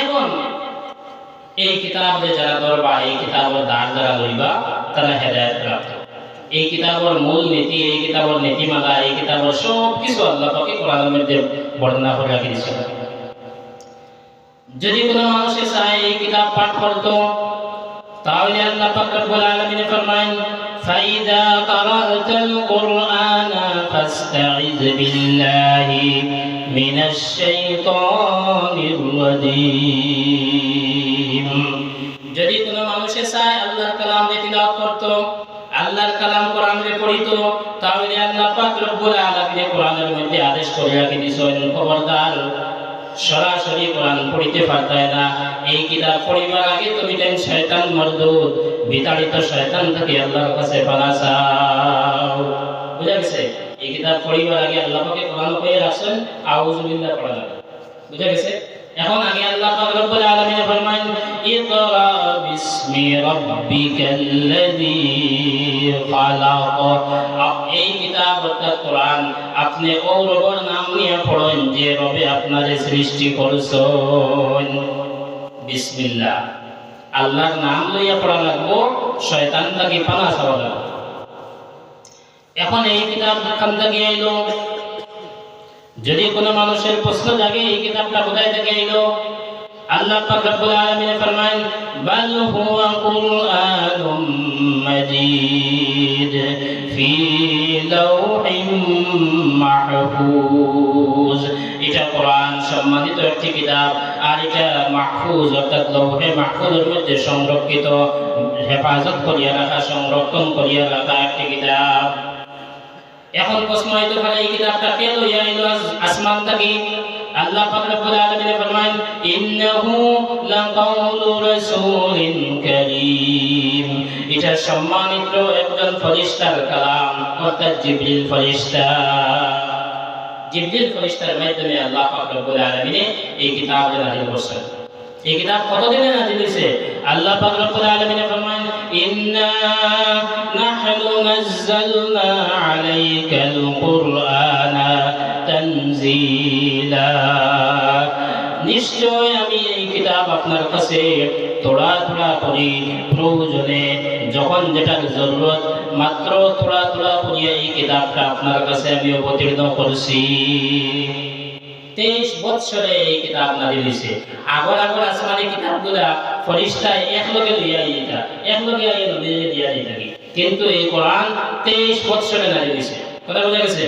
এখন এই কিতাবে যারা ধরবা এই কিতাবের যারা লইবা, তারা হেদায়ত প্রাপ্ত। এই কিতাবের মূল নীতি, এই কিতাবের নীতিমালা, এই কিতাবের আল্লাহ পাকে কোরআনের বর্ণনা করে রাখি যদি কোনো মানুষে চায় এই কিতাব পাঠ করতো তাহলে আল্লাহ পাক রব্বুল আলামিন ফরমায়েন, ফাইদা কারাতাল বিল্লাহি। من الشيطان الرجيم যদি কোনো মানুষে চায় আল্লাহর কালাম দিয়ে তিলাওয়াত করতো আল্লাহর কালাম কোরআনে পড়িতো তাহলে আল্লাহ পাক রব্বুল আলামিন কোরআনের মধ্যে আদেশ করে রাখি দিয়েছেন খবরদার সরাসরি কোরআন পড়িতে পারতায় না এই কিতাব পড়িবার আগে তুমি দেন শয়তান মরদুদ বিতাড়িত শয়তান থেকে আল্লাহর কাছে পানা চাও বুঝা গেছে এই কিতাব পড়িবার আগে আল্লাহ পাকে কোরআন কয়ে রাখছেন আউযু বিল্লাহ পড়া লাগে বুঝা গেছে? এখন আগে আল্লাহ পাক রব্বুল আলামিন ফরমান ইকরা বিসমি রাব্বিকাল্লাযী খালাক। এই কিতাব অর্থাৎ কোরআন, আপনি ও রবের নাম নিয়ে পড়েন, যে রবে আপনারে সৃষ্টি করছেন। বিসমিল্লাহ। আল্লাহর নাম লইয়া পড়া লাগবো, শয়তান তাকে পানা চাওয়া লাগবো। এখন এই কিতাব খান থেকে আইলো যদি কোনো মানুষের প্রশ্ন জাগে, এই কিতাবটা কোথায় থেকে এলো? আল্লাহ পাক রব্বুল আলামিন বাল হুয়া কুরআনুম মাজিদ ফি মাহফুজ। এটা কোরআন সম্মানিত একটি কিতাব, আর এটা মাহফুজ, অর্থাৎ লৌহে মাহফুজের মধ্যে সংরক্ষিত, হেফাজত করিয়া রাখা, সংরক্ষণ করিয়া রাখা একটি কিতাব। এখন প্রশ্ন হইতে পারে এই কিতাবটা কে লইয়া আইলো আস- আসমান থেকে। আল্লাহ পাক রব্বুল আলামিন ফরমান ইন্নাহু লাকাউলু রাসূলিন কারীম। এটা সম্মানিত একজন ফেরেশতার কালাম, অর্থাৎ জিবরিল ফেরেশতা জিবরিল ফেরেশতার মাধ্যমে আল্লাহ পাক রব্বুল আলামিন এই কিতাব নাযিল করছেন। এই কিতাব কতদিনে নাযিল হয়েছে আল্লাহ পাক রব্বুল আলামিন ফরমান ইন্না নাহনু নাযালনা আলাইকাল কুরআনা তানজিলা। নিশ্চয় আমি এই কিতাব আপনার কাছে তোড়া তোড়া করি, প্রয়োজনে যখন যেটার জরুরত, মাত্র তোড়া তোড়া করিয়া এই কিতাবটা আপনার কাছে আমি অবতীর্ণ করছি। তেইশ বৎসরে এই কিতাব নাজিল হয়েছে আগর আগর আসমানি কিতাবগুলা ফরিস্তায় একলগে লইয়া এটা একলগে আইয়া নদীরে দিয়া থাকি। কিন্তু এই কোরআন তেইশ বৎসরে নাজিল হয়েছে কথা বোঝা গেছে?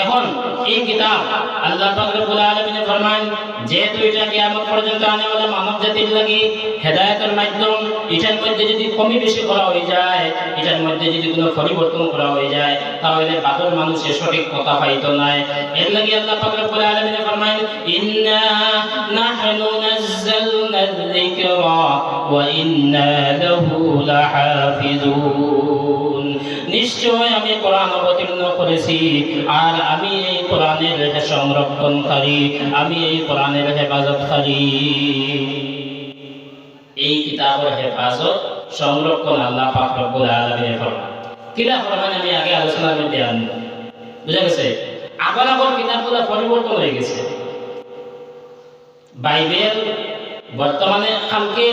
এখন এই কিতাব আল্লাহ রব্বুল আলামিন ফরমান যেহেতু এটা কিয়ামত পর্যন্ত আনে ওয়ালা মানব জাতির লাগি হেদায়েতের মাধ্যম, এটার মধ্যে যদি কমি বেশি করা হয়ে যায়, এটার মধ্যে যদি কোনো পরিবর্তন করা হয়ে যায়, তাহলে বাদর মানুষের সঠিক কথা পাইতো নাই। এর লাগি আল্লাহ রব্বুল আলামিন ফরমান ইন্না নাহনু নাযালনা যিকরা ওয়া ইন্না লাহু লাহাফিজুন। নিশ্চয় আমি কোরআন অবতীর্ণ করেছি, আর আমি এই কোরআনের সংরক্ষণকারী, আমি এই কোরআনের হেফাজতকারী। এই কিতাবের হেফাজত সংরক্ষণ আল্লাহ পাক রব্বুল আলামিনের ফরমান। কিলা ফরমান আমি আগে আলোচনার মধ্যে আনব। বুঝা গেছে? আগর আগর কিতাবগুলো পরিবর্তন হয়ে গেছে। বাইবেল বর্তমানে কালকে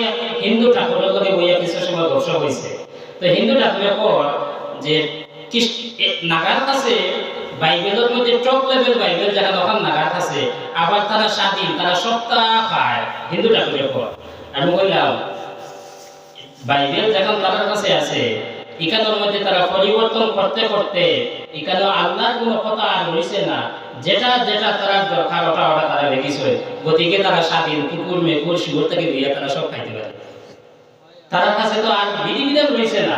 হিন্দু ঠাকুরের লগে বইয়া কিছু সময় গবেষণা হয়েছে তো হিন্দু ঠাকুরের পর যে নাগার কাছে বাইবেলের মধ্যে টপ লেভেল বাইবেল যারা তখন নাগার কাছে আবার তারা স্বাধীন, তারা সপ্তাহ খায়। হিন্দু ঠাকুরের পর আমি বললাম, বাইবেল যখন তাদের কাছে আছে, এখানের মধ্যে তারা পরিবর্তন করতে করতে এখানে আল্লাহর কোনো কথা আর রয়েছে না। যেটা যেটা তারা দরকার, ওটা ওটা তারা রেখেছে গতিকে তারা স্বাধীন, কুকুর, মেকুর শিগুর থেকে দিয়ে তারা সব খাইতে পারে। তার কাছে তো আর বিধি বিধান রয়েছে না।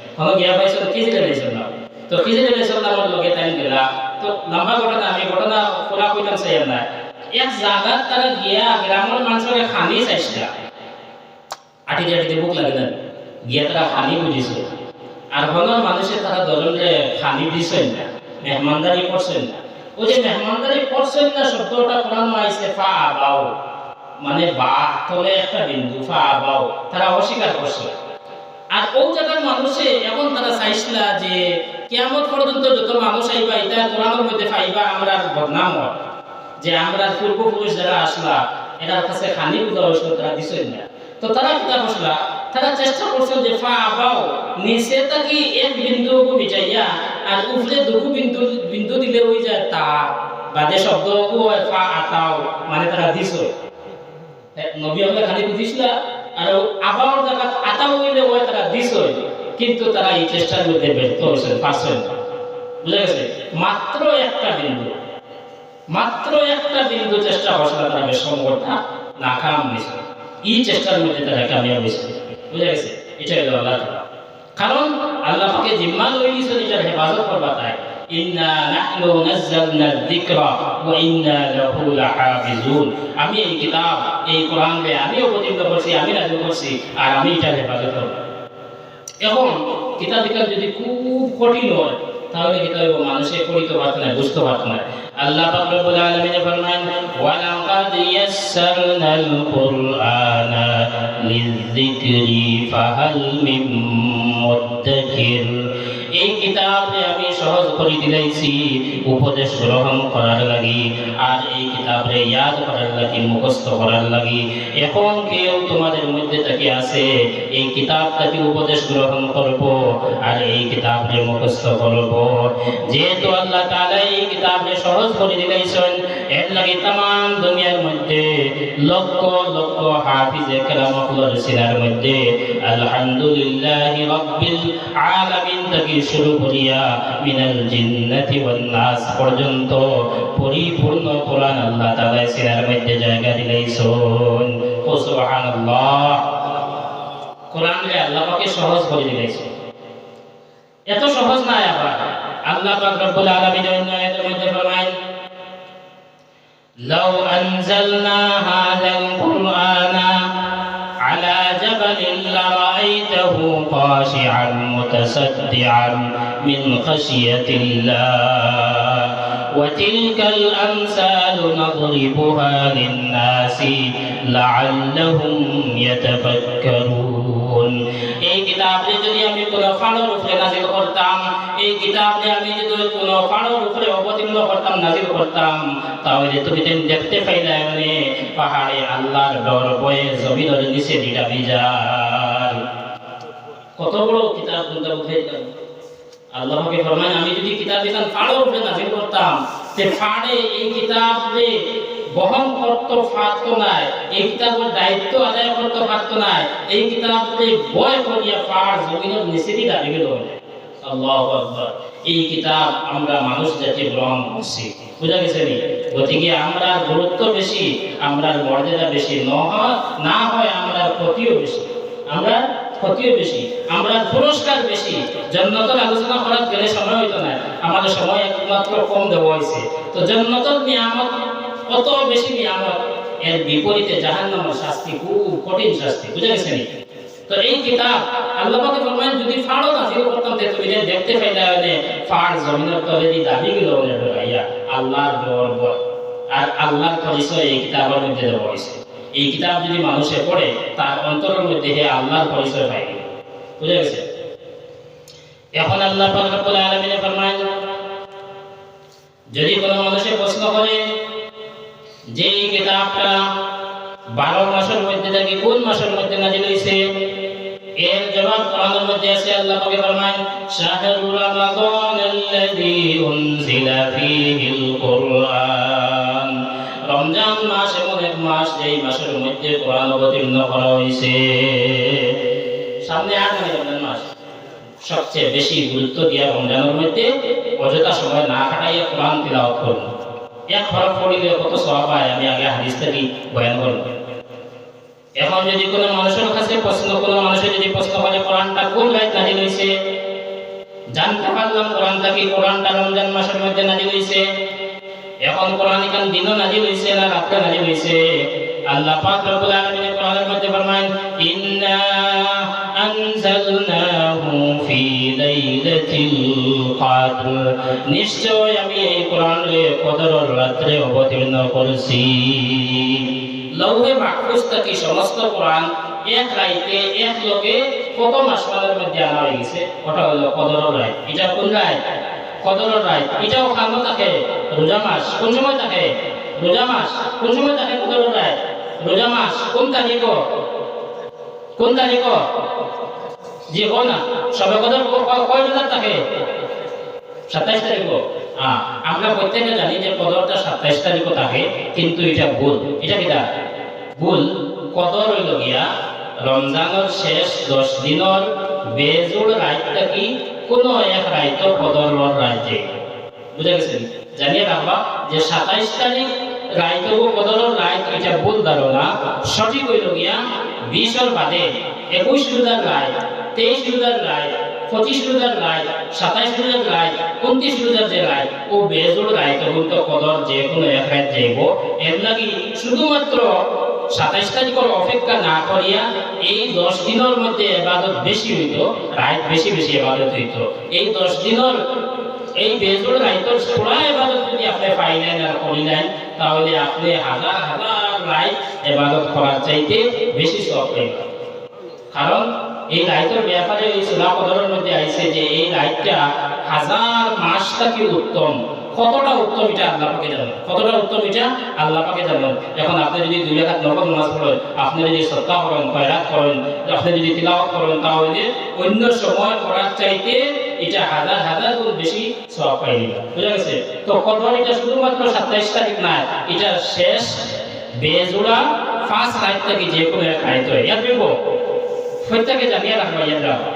কোনো গিয়া পাইছিল খিজির আলাইসাল্লাম তো খিজির আলাইসাল্লামের লগে তাই গেলা তো লম্বা ঘটনা, আমি ঘটনা পুরা কইতাম চাই না এক জায়গাত তারা গিয়া গ্রামের মানুষের খানি চাইছিল। আটিতে আটিতে বুক লাগে না। গিয়া তারা খানি বুঝিছে আর হলার মানুষের তারা দলরে খানি দিছেন না। মেহমানদারি করছেন না। ওই যে মেহমানদারি করছেন না শব্দটা কোরআন আইছে ফা আবাও মানে বা তলে একটা বিন্দু, ফা আবাও তারা অস্বীকার করছে আর ও জায়গার মানুষে এমন তারা চাইছিলা যে কেমন পর্যন্ত যত মানুষ আইবা, এটা কোরআনের মধ্যে পাইবা, আমরা বদনাম হয় যে আমরা পূর্বপুরুষ যারা আসলা, এটার কাছে খানি পূজা হয়েছিল তারা দিছেন না। তো তারা কিতা করছিলা তারা চেষ্টা করছিল যে ফা আবাও নিচে তাকি এক বিন্দু মিটাইয়া, আর উপরে দুগু বিন্দু বিন্দু দিলে ওই যায় তা, বাদে শব্দ ফা, আতাও মানে তারা দিছ। নবী হলে খালি বুঝিছিল? আতাও হইলে ওই তারা কিন্তু তারা এই চেষ্টার মধ্যে ব্যর্থ। বুঝা গেছে? মাত্র একটা বিন্দু। মাত্র একটা বিন্দু চেষ্টা করছিল তারা নাকাম হয়েছে। এই চেষ্টার মধ্যে তারা কামিয়াব হয়েছে। বুঝা গেছে? এটা হলো আল্লাহ কারণ আল্লাহ পাকে জিম্মা লই দিয়েছেন এটার হেফাজত করবা তাই আমি এই কিতাব, এই কোরআন আমি অবতীর্ণ করছি, আমি নাযিল করছি, আর আমি এটার হেফাজত করব। এখন কিতাব বিকাল যদি খুব কঠিন হয়, তাহলে কিতাব মানুষে পড়িতে পারত না, বুঝতে পারত না। আল্লাহ পাক রব্বুল আলামিন ফরমান মিন এই কিতাবে আমি সহজ করে দিলাইছি উপদেশ গ্রহণ করার লাগি, আর এই কিতাবে ইয়াদ করার লাগি, মুখস্থ করার লাগি। এখন কেউ তোমাদের মধ্যে আছে এই কিতাবটাকে উপদেশ গ্রহণ করব, আর এই কিতাবে মুখস্থ করব। যেহেতু আল্লাহ তাআলা এই কিতাবে সহজ করে দিলাইছেন এর লাগি দুনিয়ার মধ্যে লক্ষ লক্ষ কেরামকুলের সিনার মধ্যে আলহামদুলিল্লাহ আলামিন থেকে শুরু করিয়া মিনাল নাস পর্যন্ত পরিপূর্ণ কোরআন আল্লাহ তাআলা সিনার মধ্যে জায়গা দিলাইছেন। ও সুবহানাল্লাহ। কোরআনকে আল্লাহ পাকে সহজ করে দিলাইছেন এত সহজ না আবার। আল্লাহ পাক রব্বুল আলামিন অন্য আয়াতের মধ্যে ফরমায় লাউ আনজালনা হাযাল কুরআনা আলা জাবালিন লারাআইতাহু খাশিআন মুতাসাদ্দিআন من خشية الله وتلك الأمثال نضربها للناس لعلهم يتفكرون এই কিতাবটি যদি আমি কোনো ফাড়োর উপরে নাজিল করতাম এই কিতাবটি আমি যদি কোনো ফাড়োর উপরে অবতীর্ণ করতাম নাজিল করতাম তাহলে তুমি তেন দেখতে পাইলে মানে পাহাড়ে আল্লাহর ডর বয়ে জমিনের নিচে দিটা বিজার কত বড় কিতাব কোনটা উঠে আল্লাহ ফরমান আমি যদি কিতাব নাজিল করতাম। ফাড়ে এই কিতাবে বহন পারত এই কিতাবের দায়িত্ব আদায় পারত এই বয় করিয়া জমিনের দাবি গেল আল্লাহু এই কিতাব আমরা মানুষ জাতি গ্রহণ করছি বুঝা গেছে নি? গতিকে আমরা গুরুত্ব বেশি, আমরা মর্যাদা বেশি। ন না হয় আমরা ক্ষতিও বেশি। আমরা ক্ষতিও বেশি, আমরা পুরস্কার বেশি। আলোচনা করার গেলে সময় না। আমাদের সময় একমাত্র কম দেওয়া হয়েছে। তো নিয়ামত, কত বেশি নিয়ামত? এর বিপরীতে শাস্তি, খুব কঠিন শাস্তি। তো এই কিতাব আল্লাহ যদি ফাড়ো নাজিল করতাম তুমি দেখতে পাইলা মানে ফাড় জমিনের তলে দি দাবি গুলো আল্লাহর আর আল্লাহর পরিচয় এই কিতাবের মধ্যে দেওয়া হয়েছে। এই কিতাব যদি মানুষে পড়ে, তার অন্তরের মধ্যে হে আল্লাহর পরিচয় পাই বুঝা গেছে? এখন আল্লাহ রব্বুল আলামিন ফরমান যদি কোনো মানুষে প্রশ্ন করে, যে এই কিতাবটা বারো মাসের মধ্যে থেকে কোন মাসের মধ্যে নাজিল হয়েছে এর জবাব কোরআনের মধ্যে আছে আল্লাহ পাকে ফরমান শাহরু রমাদান আল্লাযী উনজিলা ফীহিল কুরআন। রমজান মাস এমন এক মাস, যেই মাসের মধ্যে কোরআন অবতীর্ণ করা হয়েছে। সামনে আর রমজান মাস। সবচেয়ে বেশি গুরুত্ব দিয়া রমজানের মধ্যে অযথা সময় না কাটাইয়া কোরআন তিলাওয়াত করুন। এক হরফ পড়িলে কত সওয়াব হয়? আমি আগে হাদিস থেকে বয়ান করব। এখন যদি কোনো মানুষের কাছে প্রশ্ন, কোনো মানুষের যদি প্রশ্ন করে, কোরআনটা কোন রাত নাজিল হয়েছে জানতে পারলাম কোরআনটা কি কোরআনটা রমজান মাসের মধ্যে নাজিল হয়েছে এখন কোরআন কান দিনও নাজিল হইছে, না রাতে নাজিল হইছে। আল্লাহ পাক রব্বুল আলামিন কোরআনের মধ্যে ফরমান ইন্না আনজালনাহু ফি লাইলাতিল কদর। নিশ্চয় আমি এই কোরআনে কদরের রাত্রে অবতীর্ণ করেছি। লৌহে মাহফুজ থেকে সমস্ত কোরআন এক রাইতে এক লোকে কত মাসমালের মধ্যে আনা হয়ে গেছে ওটা হলো কদরের রায়। এটা কোন রায়? কদরের রায় এটাও খানো থাকে, রোজা মাস কোন সময় থাকে, রোজা মাস কোন সময় থাকে কদরের রায় রোজা মাস কোন তারিখ? কোন তারিখ? যে কোন না, সবে কদর কয় রোজা থাকে? সাতাইশ তারিখ। আমরা প্রত্যেকে জানি যে কদরটা সাতাইশ তারিখ থাকে, কিন্তু এটা ভুল। এটা কিটা ভুল। কদর হইল গিয়া রমজানের শেষ দশ দিনের বেজুড় রাইতটা কি? কোন এক জানিয়ে রাখবা যে সাতাইশ তারিখ এটা ভুল ধারণা, সঠিক হইল গিয়া বিশর বাদে একুশ রায়, তেইশ রোজার রায়, পঁচিশ রোজার রায়, সাতাইশ রোজার রায়, উনত্রিশ যে রায়, ও বেজোড় রায় তখন তো কদর যে কোনো এক রায় যাইব। এর লাগি শুধুমাত্র সাতাইশ অপেক্ষা না করিয়া এই দশ দিনের মধ্যে এবাদত বেশি হইত বেশি বেশি এবাদত হইত। এই দশ দিনের, এই রাইতর পুরা এবাদত যদি আপনি পাইলেন আর করিলেন, তাহলে আপনি হাজার হাজার রায় এবাদত করার চাইতে বেশি সব কারণ এই লাইটের ব্যাপারে এই সুলা কদরের মধ্যে আইছে যে এই লাইটটা হাজার মাস থেকে উত্তম। কতটা উত্তম এটা আল্লাহ পাকে জানেন কতটা উত্তম এটা আল্লাহ পাকে জানেন এখন আপনি যদি দুই রাকাত নফল নামাজ পড়েন, আপনি যদি সত্তা করেন কয়রাত করেন, আপনি যদি তিলাওয়াত করেন, তাহলে অন্য সময় করার চাইতে এটা হাজার হাজার গুণ বেশি সব পাই বুঝা গেছে? তো কদর এটা শুধুমাত্র সাতাইশ তারিখ না, এটা শেষ বেজোড়া ফার্স্ট রাইট থেকে যে কোনো এক রাইত হয়। ইয়াদ প্রত্যেকে জানিয়ে রাখবা ইয়াদ রাখবা